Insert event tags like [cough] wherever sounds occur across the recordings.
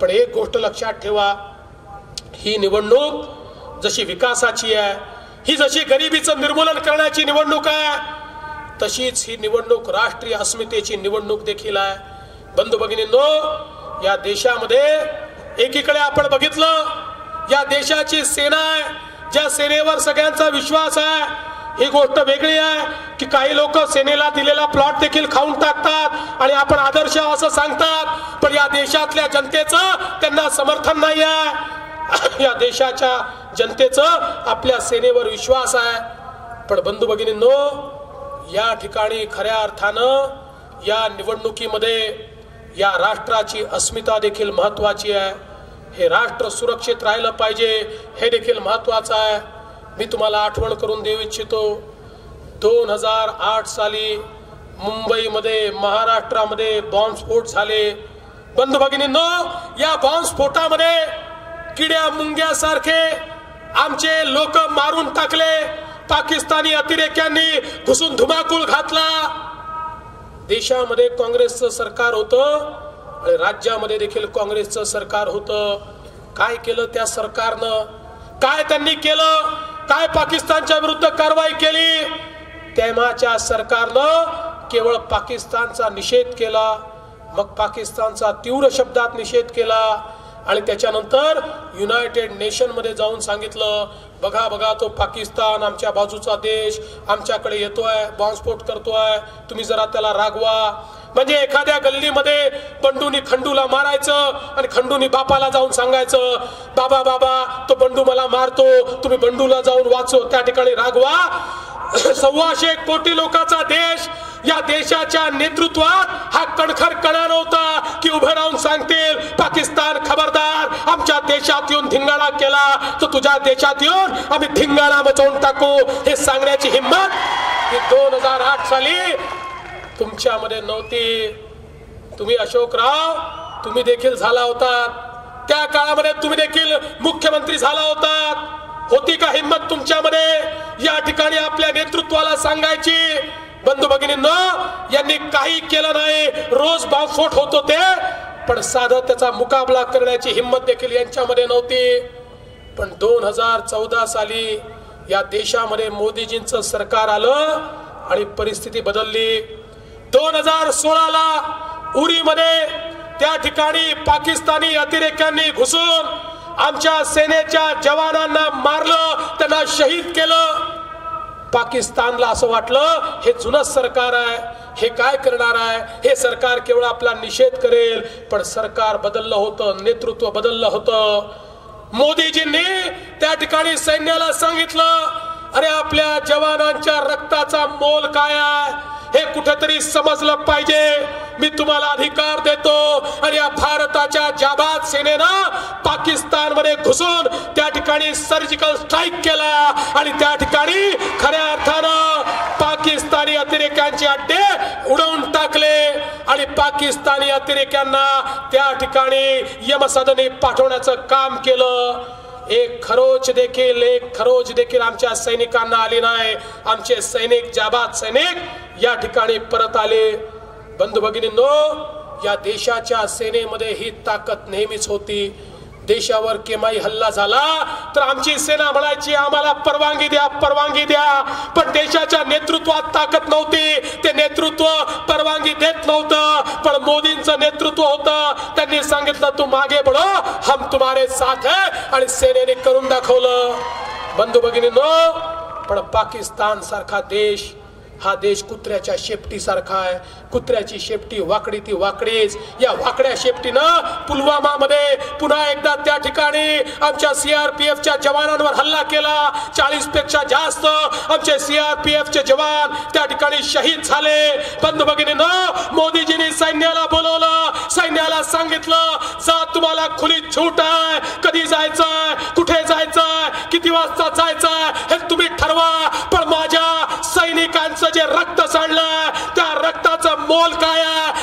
पण एक गोष्ट लक्षात ठेवा ही निवडणूक जशी विकासाची आहे ही जशी गरिबीचं निर्मूलन करण्याची निवडणूक आहे तशीच ही निवडणूक राष्ट्रीय अस्मितेची निवडणूक देखील आहे. बंधू भगिनींनो या देशामध्ये एकीकडे आपण बघितलं या देशाची सेना आहे ज्या सेनेवर सगळ्यांचा विश्वास आहे ही गोष्ट वेगळी आहे की काही लोक सेनेला दिलेला प्लॉट देखील खाऊन टाकतात आणि आपण आदर्श असं सांगतात पण या देशातल्या जनतेचं त्यांना समर्थन नाही आहे. [coughs] या देशाच्या जनतेचं आपल्या सेनेवर विश्वास आहे. पण बंधू भगिनींनो या ठिकाणी खऱ्या अर्थानं या निवडणुकीमध्ये या राष्ट्राची अस्मिता देखील महत्वाची आहे. हे राष्ट्र सुरक्षित राहिलं पाहिजे हे देखील महत्वाचं आहे. मी तुम्हाला आठवण करून देऊ इच्छितो दोन हजार आठ साली मुंबईमध्ये महाराष्ट्रामध्ये बॉम्बस्फोट झाले. बंधू भगिनींनो या बॉम्बस्फोटामध्ये किड्या मुंग्यासारखे आमचे लोक मारून टाकले. पाकिस्तानी अतिरेक्यांनी घुसून धुमाकूळ घातला. देशामध्ये काँग्रेसचं सरकार होतं आणि राज्यामध्ये देखील काँग्रेसचं सरकार होतं. काय केलं त्या सरकारनं? काय त्यांनी केलं? काय पाकिस्तानच्या विरुद्ध कारवाई केली? तेव्हाच्या सरकारनं केवळ पाकिस्तानचा निषेध केला मग पाकिस्तानचा तीव्र शब्दात निषेध केला आणि त्याच्यानंतर युनायटेड नेशनमध्ये जाऊन सांगितलं बघा बघा तो पाकिस्तान आमच्या बाजूचा देश आमच्याकडे येतो आहे बॉम्बस्फोट करतो आहे तुम्ही जरा त्याला रागवा. म्हणजे एखाद्या गल्लीमध्ये बंडूनी खंडूला मारायचं आणि खंडूनी बापाला जाऊन सांगायचं बाबा बाबा तो बंडू मला मारतो तुम्ही बंडूला जाऊन वाचो त्या ठिकाणी रागवा. [clears throat] सव्वाशे कोटी लोकांचा देश या देशाच्या नेतृत्वात हा कणखर कणा नव्हता की उभं राहून सांगतील पाकिस्तान खबरदार आमच्या देशात येऊन धिंगाणा केला तर तुझ्या देशात येऊन आम्ही धिंगाणा मचवून टाकू. हे सांगण्याची हिंमत ही दोन हजार आठ साली तुमच्यामध्ये नव्हती. तुम्ही अशोकराव तुम्ही देखील झाला होता. त्या काळामध्ये तुम्ही देखील मुख्यमंत्री झाला होता. होती का हिंमत तुमच्यामध्ये? या ठिकाणी आपल्या नेतृत्वाला सांगायची. बंधू भगिनींना यांनी काही केलं नाही. रोज बॉम्बस्फोट होत होते पण साधं त्याचा मुकाबला करण्याची हिंमत देखील यांच्यामध्ये नव्हती. पण दोन हजार चौदा साली या देशामध्ये मोदीजींचं सरकार आलं आणि परिस्थिती बदलली. दोन हजार सोळाला उरीमध्ये त्या ठिकाणी पाकिस्तानी अतिरेक्यांनी घुसून आमच्या सेनेच्या जवानांना मारलं त्यांना शहीद केलं. पाकिस्तानला असं वाटलं हे जुनं सरकार आहे हे काय करणार आहे हे सरकार केवळ आपला निषेध करेल पण सरकार बदललं होतं नेतृत्व बदललं होतं. मोदीजींनी त्या ठिकाणी सैन्याला सांगितलं अरे आपल्या जवानांच्या रक्ताचा मोल काय आहे? हे कुठेतरी समजलं पाहिजे. मी तुम्हाला अधिकार देतो आणि या भारताच्या जाबाद सेनेनं पाकिस्तानमध्ये घुसून त्या ठिकाणी सर्जिकल स्ट्राईक केला आणि त्या ठिकाणी खऱ्या अर्थानं पाकिस्तानी अतिरेक्यांचे अड्डे उडवून टाकले आणि पाकिस्तानी अतिरेक्यांना त्या ठिकाणी यमसदनी पाठवण्याचं काम केलं. एक खरोच देखील एक खरोच देखील आमच्या सैनिकांना आली नाही. आमचे सैनिक जाबाद सैनिक या ठिकाणी परत आले. बंधू भगिनींनो या देशाच्या सेनेमध्ये ही ताकद नेहमीच होती. देशावर केमाई हल्ला झाला तर आमची सेना म्हणायची आम्हाला परवानगी द्या परवानगी द्या. पण देशाच्या नेतृत्वात ताकद नव्हती. ते नेतृत्व परवानगी देत नव्हतं. पण मोदींचं नेतृत्व होतं. त्यांनी सांगितलं तू मागे बढो हम तुम्हारे साथ है. आणि सेनेने करून दाखवलं. बंधू भगिनींनो पण पाकिस्तान सारखा देश हा देश कुत्र्याच्या शेपटी सारखा आहे. कुत्र्याची शेपटी वाकडी ती वाकडीच. या वाकड्या शेपटीनं पुलवामामध्ये पुन्हा एकदा त्या ठिकाणी आमच्या सीआरपीएफच्या जवानांवर हल्ला केला. चाळीसपेक्षा जास्त आमचे सीआरपीएफचे जवान त्या ठिकाणी शहीद झाले. बंद भगिनीनं मोदीजींनी सैन्याला बोलवलं. सैन्याला सांगितलं जा तुम्हाला खुली छूट आहे. कधी जायचंय? कुठे जायचंय? किती वाजता जायचंय? हे तुम्ही ठरवा. मोल काय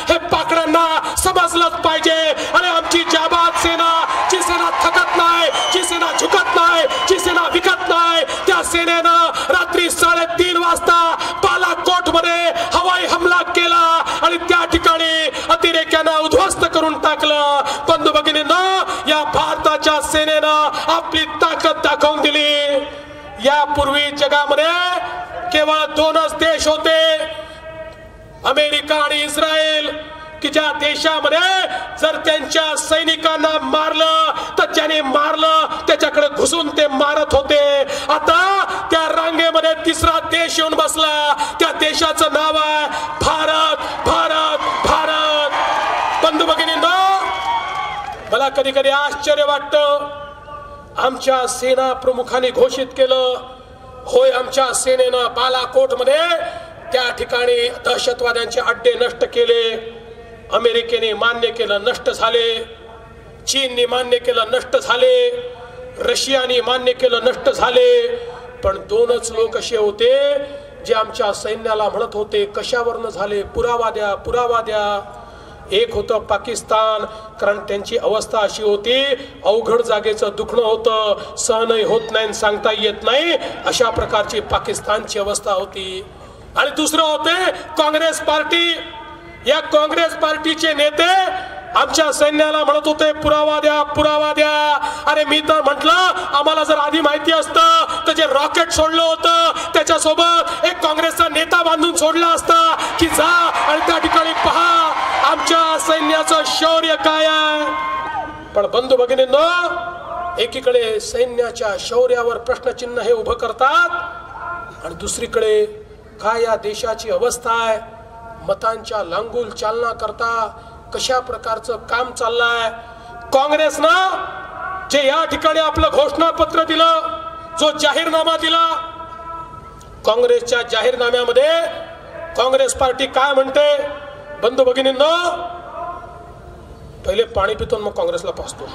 हे पाकड्यांना समजलंच पाहिजे. आणि आमची जाबाद सेना जी सेना थकत नाही जी सेना झुकत नाही जी सेना विकत नाही त्या सेनेनं रात्री साडेतीन वाजता बालाकोटमध्ये हवाई हमला केला आणि त्या ठिकाणी अतिरेक्यांना उद्ध्वस्त करून टाकलं. बंधू भगिनीनं या भारताच्या सेनेनं आपली ताकद दाखवून दिली. यापूर्वी जगामध्ये केवळ दोनच देश होते. अमेरिका आणि इस्रायल की ज्या देशामध्ये जर त्यांच्या सैनिकांना मारलं तर ज्याने मारलं त्याच्याकडे घुसून ते मारत होते. आता त्या रांगेमध्ये तिसरा देश येऊन बसला. त्या देशाचं नाव आहे भारत भारत भारत. बंधू भगिनींनो मला कधी कधी आश्चर्य वाटतं आमच्या सेना प्रमुखांनी घोषित केलं होय आमच्या सेनेनं बालाकोटमध्ये त्या ठिकाणी दहशतवाद्यांचे अड्डे नष्ट केले. अमेरिकेने मान्य केलं नष्ट झाले. चीनने मान्य केलं नष्ट झाले. रशियाने मान्य केलं नष्ट झाले. पण दोनच लोक असे होते जे आमच्या सैन्याला म्हणत होते कशावरनं झाले? पुरावा द्या पुरावा द्या. एक होतं पाकिस्तान कारण त्यांची अवस्था अशी होती अवघड जागेचं दुखणं होतं सहनही होत नाही सांगता येत नाही अशा प्रकारची पाकिस्तानची अवस्था होती. आणि दुसरं होते काँग्रेस पार्टी. या काँग्रेस पार्टीचे नेते आमच्या सैन्याला म्हणत होते पुरावा द्या पुरावा द्या. अरे मी तर म्हंटल आम्हाला जर आधी माहिती असतं तर जे रॉकेट सोडलं होतं त्याच्यासोबत एक काँग्रेसचा नेता बांधून सोडला असता की जा आणि त्या ठिकाणी पहा आमच्या सैन्याचं शौर्य काय आहे. पण बंधू न एकीकडे सैन्याच्या शौर्यावर प्रश्नचिन्ह हे उभं करतात आणि दुसरीकडे काय या देशाची अवस्था आहे? मतांच्या लांगूल चालना करता कशा प्रकारचं काम चाललंय? काँग्रेसनं जे या ठिकाणी आपलं घोषणापत्र दिलं जो जाहीरनामा दिला काँग्रेसच्या जाहीरनाम्यामध्ये काँग्रेस पार्टी काय म्हणते? बंधू भगिनींना पहिले पाणी पितो मग काँग्रेसला पाचतो.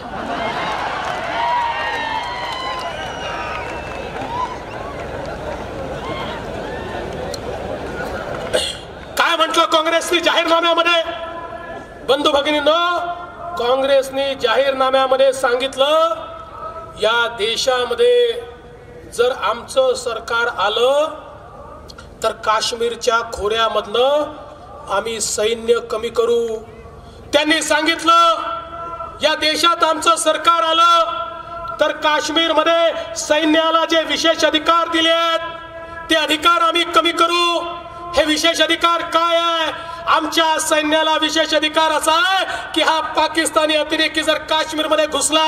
म्हटलं काँग्रेसने जाहीरनाम्यामध्ये? बंधू भगिनींनो काँग्रेसने जाहीरनाम्यामध्ये सांगितलं या देशामध्ये जर आमचं सरकार आलं तर काश्मीरच्या खोऱ्यामधनं आम्ही सैन्य कमी करू. त्यांनी सांगितलं या देशात आमचं सरकार आलं तर काश्मीरमध्ये सैन्याला जे विशेष अधिकार दिले आहेत ते अधिकार आम्ही कमी करू. हे विशेष अधिकार काय आहे? आमच्या सैन्याला विशेष अधिकार असा आहे की हा पाकिस्तानी अतिरेकी जर काश्मीरमध्ये घुसला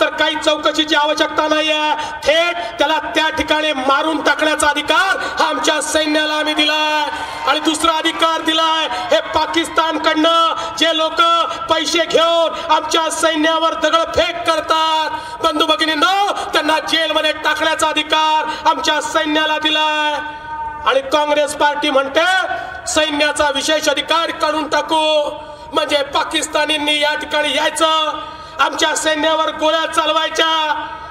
तर काही चौकशीची आवश्यकता नाही आहे थेट त्याला त्या ठिकाणी मारून टाकण्याचा अधिकार हा आमच्या सैन्याला आम्ही दिलाय. आणि दुसरा अधिकार दिलाय हे पाकिस्तान कडनं जे लोक पैसे घेऊन आमच्या सैन्यावर दगडफेक करतात. बंधू भगिनींनो त्यांना जेलमध्ये टाकण्याचा अधिकार आमच्या सैन्याला दिलाय. आणि काँग्रेस पार्टी म्हणते सैन्याचा विशेष अधिकार काढून टाकू. म्हणजे पाकिस्तानींनी या ठिकाणी यायचं आमच्या सैन्यावर गोळ्या चालवायच्या.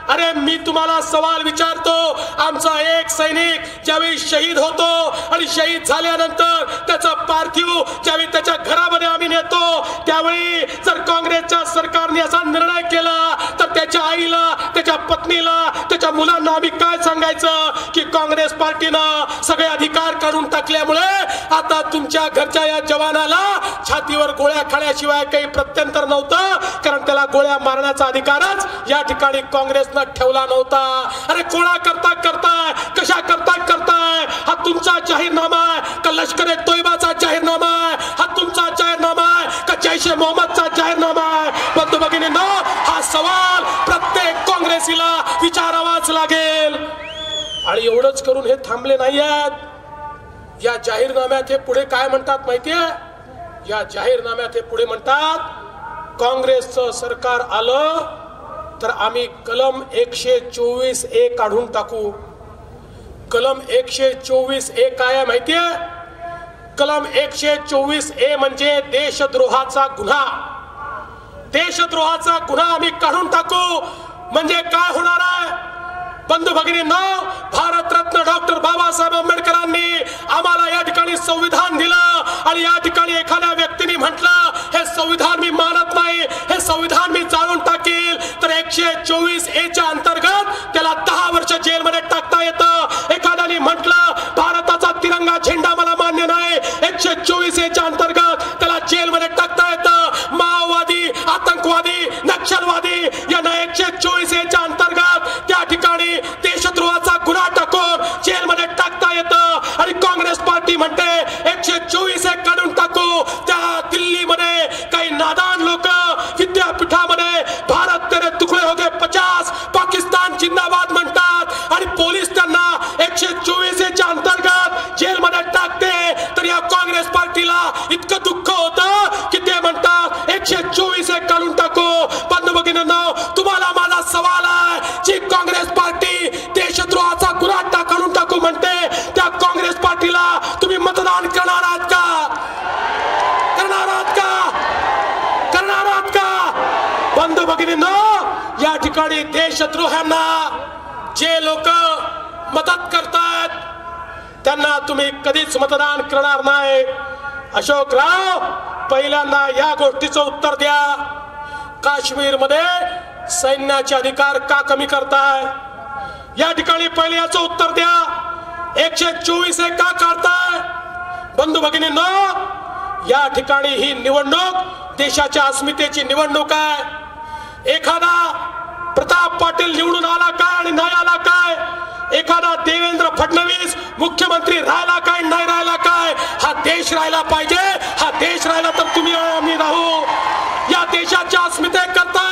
अरे मी तुम्हाला सवाल विचारतो. आमचा एक सैनिक ज्यावेळी शहीद होतो आणि शहीद झाल्यानंतर त्याचा पार्थिव ज्यावेळी त्याच्या घरामध्ये आम्ही नेतो त्यावेळी जर काँग्रेसच्या सरकारने असा निर्णय केला तर त्याच्या आईला त्याच्या पत्नीला त्याच्या मुलांना आम्ही काय सांगायचं? की काँग्रेस पार्टीनं सगळे अधिकार काढून टाकल्यामुळे आता तुमच्या घरच्या या जवानाला छातीवर गोळ्या खाण्याशिवाय काही प्रत्यंतर नव्हतं कारण त्याला गोळ्या मारण्याचा अधिकारच या ठिकाणी प्रयत्न ठेवला नव्हता. अरे कोणा करता करताय कशा करता करताय हा तुमचा जाहीरनामा आहे का लष्कर ए तोयबाचा जाहीरनामा आहे हा तुमचा जाहीरनामा आहे का जैश ए मोहम्मदचा जाहीरनामा? आहे बंधू न हा सवाल प्रत्येक काँग्रेसीला विचारावाच लागेल. आणि एवढंच करून हे थांबले नाही आहेत या जाहीरनाम्यात हे पुढे काय म्हणतात माहितीये? या जाहीरनाम्यात हे पुढे म्हणतात काँग्रेसचं सरकार आलं तर आम्ही कलम एकशे चोवीस ए काढून टाकू. कलम एकशे चोवीस ए काय आहे माहितीये कलम एकशे चोवीस ए म्हणजे देशद्रोहाचा गुन्हा. देशद्रोहाचा गुन्हा आम्ही काढून टाकू. म्हणजे काय होणार आहे? बंधू भगिनींनो भारतरत्न डॉक्टर बाबासाहेब आंबेडकरांनी आम्हाला या ठिकाणी संविधान दिलं आणि या ठिकाणी एखाद्या व्यक्तीने म्हटलं हे संविधान मी मानत नाही. हे संविधान एकशे चोवीस ए टाकू बंधू भगिनींनो तुम्हाला माझा सवाल आहे. जी काँग्रेस पार्टी देशद्रोहाचा गुन्हा टा- काढून टाकू म्हणते त्या काँग्रेस पार्टीला तुम्ही मतदान करणार आहात का? करणार आहात का? करणार आहात का? बंधू भगिनींनो या ठिकाणी देशद्रोह्यांना जे लोक मदत करतात त्यांना तुम्ही कधीच मतदान करणार नाही. अशोकराव पहिल्यांदा या गोष्टीचं उत्तर द्या. काश्मीरमध्ये सैन्याचे अधिकार का कमी करताय? या ठिकाणी पहिले याचं उत्तर द्या. एकशे चोवीस एक का काढताय? बंधू न या ठिकाणी ही निवडणूक देशाच्या अस्मितेची निवडणूक आहे. एखादा प्रताप पाटील निवडून आला काय आणि नाही आला काय? एखादा देवेंद्र फडणवीस मुख्यमंत्री राहिला काय नाही राहिला काय? हा देश राहिला पाहिजे. हा देश राहिला तर तुम्ही आम्ही राहू. या देशाच्या अस्मितेकरता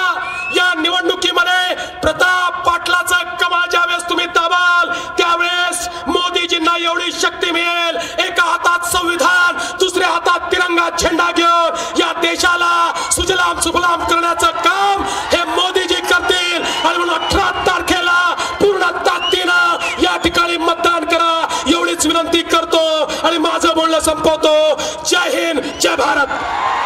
या निवडणुकीमध्ये प्रताप पाटलाचा कमाल ज्यावेळेस तुम्ही दाबाल त्यावेळेस मोदीजींना एवढी शक्ती मिळेल. एका हातात संविधान दुसऱ्या हातात तिरंगा झेंडा घेऊन या देशाला सुजलाम सुफलाम संपवतो जय हिंद जय भारत